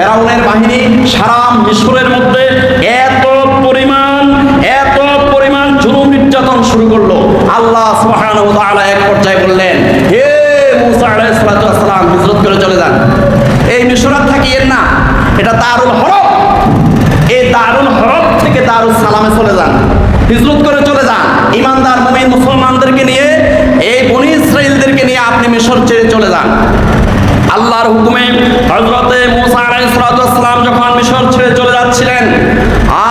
ফেরাউনের বাহিনী সারা মিশরের মধ্যে এত পরিমাণ এত পরিমাণ জুলুম নির্যাতন শুরু করল। আল্লাহ সুবহানাহু ওয়া তাআলা এক পর্যায়ে বললেন, হে মুসা আলাইহিস সালাতু ওয়াস সালাম, হিজরত করে চলে যান। এই মিশরাত থাকিয়েন না, এটা দারুল হরব এই দারুল হরব থেকে দারুল সালামে চলে যান। হিজরত করে চলে যান। ইমানদার মুমিন মুসলমানদেরকে নিয়ে এই বনি ইসরাইলদেরকে নিয়ে আপনি মিশর ছেড়ে চলে যান আল্লাহর হুকুমে হজরতে মুসা যখন মিশর ছেড়ে চলে যাচ্ছিলেন,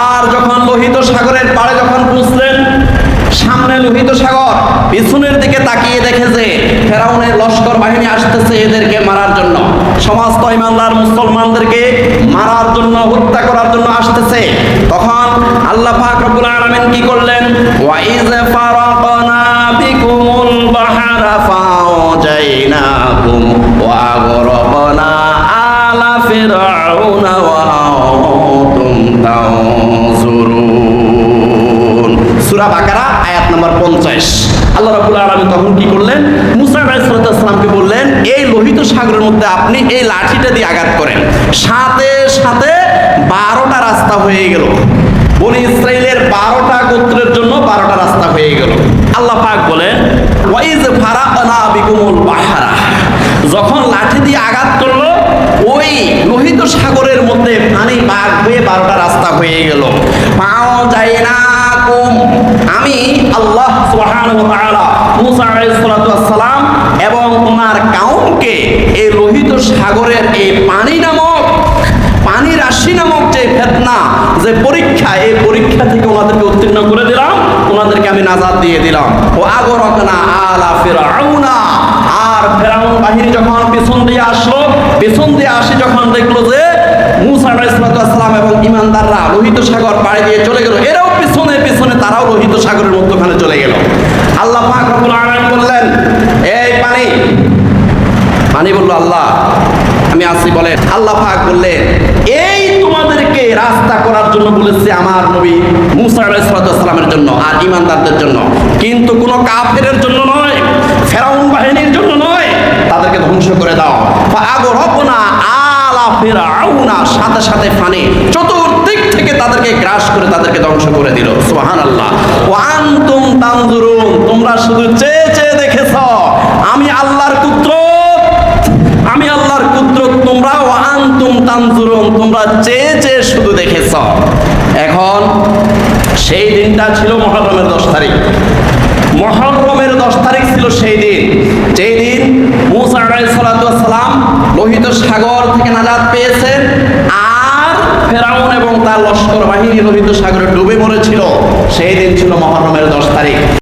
আর যখন লোহিত সাগরের পাড়ে যখন পৌঁছলেন, সামনে লোহিত সাগর পিছনের দিকে তাকিয়ে দেখে যে ফেরাউনের লস্কর বাহিনী আসতেছে এদেরকে মারার জন্য। সমস্ত ইমানদার মুসলমানদেরকে মারার জন্য, হত্যা করার জন্য আসতেছে। তখন আল্লাহ পাক রব্বুল কি করলেন? ওয়াইজ ফারাকনা বিকুমুল ফিরআউনা ওয়া আনতুম সূরা বাকারা, আয়াত নম্বর 50 আল্লাহ রাব্বুল আলামিন তখন কি করলেন? মুসা আলাইহিস সালামকে বললেন, এই লোহিত সাগরের মধ্যে আপনি এই লাঠিটা দিয়ে আঘাত করেন। সাথে সাথে বারোটা রাস্তা হয়ে গেল। বনি ইসরাইলের বারোটা গোত্রের জন্য বারোটা রাস্তা হয়ে গেল। আল্লাহ পাক বলেন ওয়াইজ ফারাকনা বিকুমুল বাহারা। যখন লাঠি দিয়ে আঘাত করল, ওই লোহিত সাগরের মধ্যে পানি বাঘ হয়ে বারোটা রাস্তা হয়ে গেল। পাও যায় না আমি আল্লাহ সালাম এবং ওনার এই লোহিত সাগরের এই পানি নামক, পানি রাশি নামক যে ফেতনা, যে পরীক্ষা, এই পরীক্ষা থেকে ওনাদেরকে উত্তীর্ণ করে দিলাম। ওনাদেরকে আমি নাজাদ দিয়ে দিলাম। ও আলা আর ফেরাউন বাহিনী যখন পেছন দিয়ে আসলো, পেছন দিয়ে আসি যখন দেখল যে মুসা আলাইহিসসালাম এবং ইমানদাররা লোহিত সাগর পাড়ি দিয়ে চলে গেল। এরাও পিছনে পিছনে তারাও লোহিত সাগরের মধ্যখানে চলে গেল। আল্লাহ পাক রব্বুল বললেন, এই পানি। পানি বলল, আল্লাহ, আমি আসি বলেন। আল্লাহ পাক বললেন, এই তোমাদেরকে রাস্তা করার জন্য বলেছে আমার নবী মুসা আলাইহিসসালামের জন্য আর ইমানদারদের জন্য। কিন্তু কোনো কাফেরের জন্য নয়, ফেরাউন বাহিনীর জন্য নয় তাদেরকে ধ্বংস করে দাও আগরহনা আলা ফেরাউনা সাথে সাথে ফানে চতুর্দিক থেকে তাদেরকে গ্রাস করে তাদেরকে ধ্বংস করে দিল। সুবহানাল্লাহ। ওয়া আনতুম তানজুরুন, তোমরা শুধু চেয়ে চেয়ে দেখেছ, আমি আল্লাহর পুত্র। আমি আল্লাহর পুত্র, তোমরা ও আনতুম তানজুরুন, তোমরা চেয়ে চেয়ে শুধু দেখেছ। এখন সেই দিনটা ছিল মহরমের দশ তারিখ। মহরমের দশ তারিখ ছিল সেই দিন। যেই দিন মুসা সালাম লোহিত সাগর থেকে নাজাদ পেয়েছেন আর ফেরাউন এবং তার লস্কর বাহিনী লোহিত সাগরে ডুবে মরেছিল। সেই দিন ছিল মহরমের দশ তারিখ।